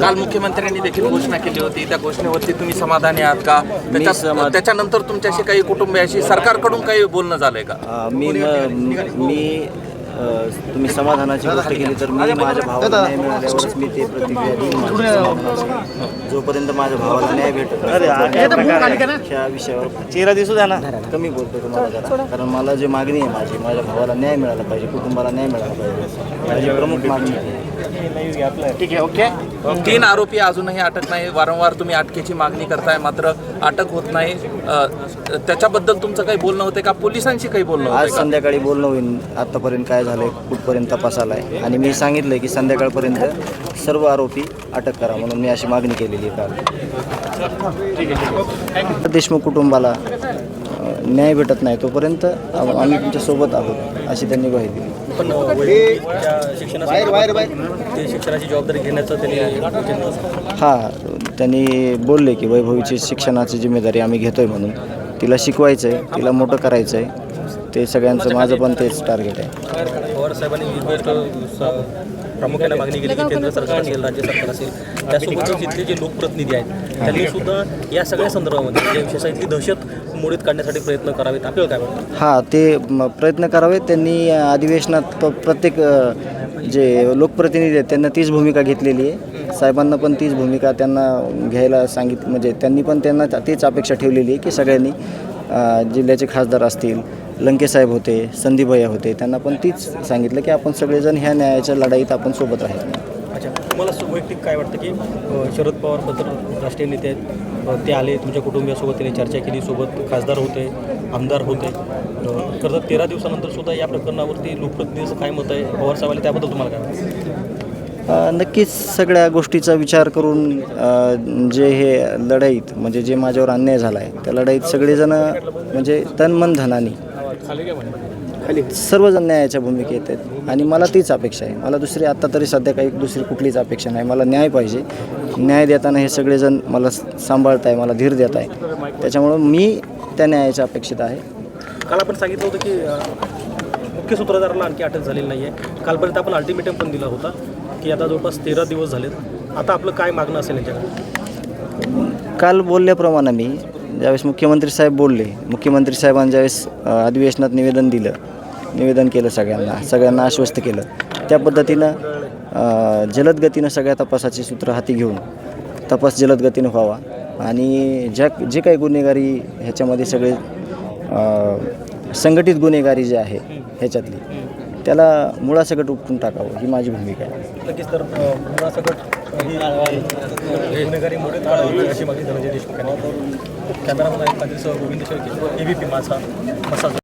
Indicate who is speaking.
Speaker 1: काल मुख्यमंत्र्यांनी देखील घोषणा केली होती. त्या घोषणेवरती तुम्ही समाधानी आहात का? त्याच्या
Speaker 2: समाध-
Speaker 1: त्याच्यानंतर तुमच्याशी काही कुटुंबियाशी सरकारकडून काही बोलणं झालंय का?
Speaker 2: मी म- तुम्ही समाधानाची गोष्ट केली तर मी माझ्या भावाला न्याय मिळाल्यावरच मी ते प्रतिक्रिया देईन. जोपर्यंत माझ्या भावाला न्याय भेटत नाही, ह्या विषयावर चेहरा दिसू द्या ना. कमी बोलतो तुम्हाला जरा. कारण मला जी मागणी आहे माझी माझ्या भावाला न्याय मिळाला पाहिजे कुटुंबाला न्याय मिळाला पाहिजे माझी प्रमुख मागणी आहे.
Speaker 1: ठीक आहे ओके. तीन आरोपी अजूनही अटक नाही. वारंवार तुम्ही अटकेची मागणी करताय मात्र अटक होत नाही. त्याच्याबद्दल तुमचं काही बोलणं होते का? पोलिसांशी काही बोलणं
Speaker 2: आज संध्याकाळी बोलणं होईल. आत्तापर्यंत काय झालंय कुठपर्यंत तपास आलाय आणि मी सांगितलंय की संध्याकाळपर्यंत सर्व आरोपी अटक करा म्हणून मी अशी मागणी केलेली आहे काल. देशमुख कुटुंबाला न्याय भेटत नाही तोपर्यंत आम- आम्ही तुमच्यासोबत आहोत अशी त्यांनी ग्वाही दिली.
Speaker 3: पण शिक्षणाची जबाबदारी घेण्याचं त्यांनी
Speaker 2: हां त्यांनी बोलले की वैभवीची शिक्षणाची जिम्मेदारी आम्ही घेतोय म्हणून. तिला शिकवायचं आहे तिला मोठं करायचं आहे ते सगळ्यांचं माझं पण तेच टार्गेट आहे.
Speaker 3: पवार साहेबांनी ही प्रामुख्याने मागणी केली की केंद्र सरकार असेल राज्य सरकार असेल त्यासोबतच इथले जे लोकप्रतिनिधी आहेत त्यांनी सुद्धा या सगळ्या संदर्भामध्ये जे विशेषतः इथली दहशत मोडीत काढण्यासाठी प्रयत्न करावेत. आपल्याला काय वाटतं?
Speaker 2: हां ते प्रयत्न करावे त्यांनी अधिवेशनात प्रत्येक जे लोकप्रतिनिधी आहेत त्यांना तीच भूमिका घेतलेली आहे. साहेबांना पण तीच भूमिका त्यांना घ्यायला सांगित म्हणजे त्यांनी पण त्यांना तीच अपेक्षा ठेवलेली आहे की सगळ्यांनी जिल्ह्याचे खासदार असतील लंकेसाहेब होते संदीपभैया होते त्यांना पण तीच सांगितलं की आपण सगळेजण ह्या न्यायाच्या लढाईत आपण सोबत राहायचं
Speaker 3: अच्छा तुम्हाला वैयक्तिक काय वाटतं की शरद पवार पत्र राष्ट्रीय नेते आहेत ते आले तुमच्या कुटुंबियासोबत त्यांनी चर्चा केली सोबत खासदार होते आमदार होते. खरं तर तेरा दिवसानंतर सुद्धा या प्रकरणावरती लोकप्रतिनिधीचं काय मत आहे? पवार साहेब आले त्याबद्दल तुम्हाला काय
Speaker 2: नक्कीच सगळ्या गोष्टीचा विचार करून जे हे लढाईत म्हणजे जे माझ्यावर अन्याय झाला आहे त्या लढाईत सगळेजण म्हणजे तन मन धनाने सर्वजण न्यायाच्या भूमिकेत आहेत. आणि मला तीच अपेक्षा आहे. मला दुसरी आत्ता तरी सध्या काही दुसरी कुठलीच अपेक्षा नाही. मला न्याय पाहिजे. न्याय देताना हे सगळेजण मला सांभाळत आहे मला धीर देत आहे त्याच्यामुळं मी त्या न्यायाच्या अपेक्षित आहे.
Speaker 3: काल आपण सांगितलं होतं की मुख्य सूत्रधाराला आणखी अटक झालेली नाही आहे कालपर्यंत आपण अल्टिमेटम पण दिला होता की आता जवळपास तेरा दिवस झालेत. आता आपलं काय मागणं असेल यांच्याकडे?
Speaker 2: काल बोलल्याप्रमाणे मी ज्यावेळेस मुख्यमंत्री साहेब बोलले मुख्यमंत्री साहेबांनी ज्यावेळेस अधिवेशनात निवेदन दिलं निवेदन केलं सगळ्यांना सगळ्यांना आश्वस्त केलं त्या पद्धतीनं जलद गतीनं सगळ्या तपासाची सूत्र हाती घेऊन तपास जलद गतीनं व्हावा. आणि ज्या जे काही गुन्हेगारी ह्याच्यामध्ये सगळे संघटित गुन्हेगारी जे आहे ह्याच्यातली त्याला मुळासकट उपटून टाकावं ही माझी भूमिका आहे.
Speaker 3: नक्कीच तर मुळासकट ही गुन्हेगारी मोडीत काढावी अशी मागणी धनंजय देशमुख यांनी गोविंद शेळके एबीपी माझा मसाज.